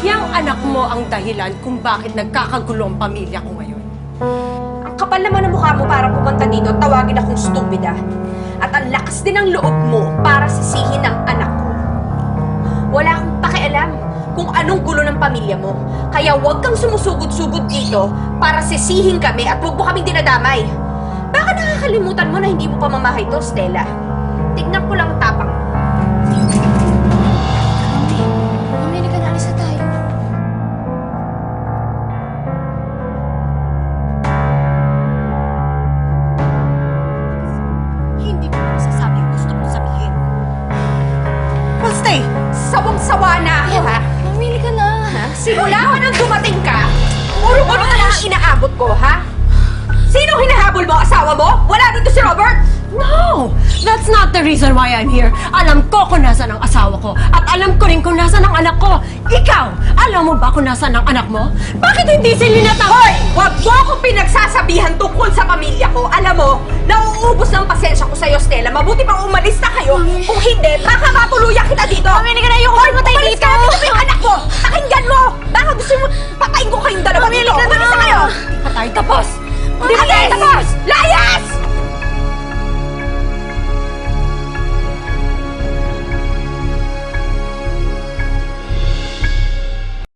Yang anak mo ang dahilan kung bakit nagkakagulo ang pamilya ko ngayon. Ang kapal naman ng mukha mo para pumunta dito at tawagin akong stupida. At ang lakas din ng loob mo para sisihin ang anak ko. Wala akong pakialam kung anong gulo ng pamilya mo. Kaya huwag kang sumusugod-sugod dito para sisihin kami at huwag mo kaming dinadamay. Baka nakakalimutan mo na hindi mo pamamahay to, Stella. Tignan ko lang Sawang-sawa na ako, ha? Mamili ka na. Simula ko nang dumating ka, puro gulo na lang ang inaabot ko, ha? Sino hinahabol mo? Asawa mo? Wala dito si Robert? No! That's not the reason why I'm here. Alam ko kung nasan ang asawa ko. At alam ko rin kung nasan ang anak ko. Ikaw! Alam mo ba kung nasan ang anak mo? Bakit hindi sila natawag? Hoy! Huwag mo akong pinagsasabihan tungkol sa pamilya ko. Alam mo, nauubos ng pasensya na mabuti pang umalis na kayo. Mami. Kung hindi, baka matuluyan kita dito. Mami, hindi ka na ayoko mamatay dito. Umalis ka na anak ko. Pakinggan mo. Baka gusto mo patayin ko kayong dalawa Mami, dito. Umalis na kayo. Patay tapos.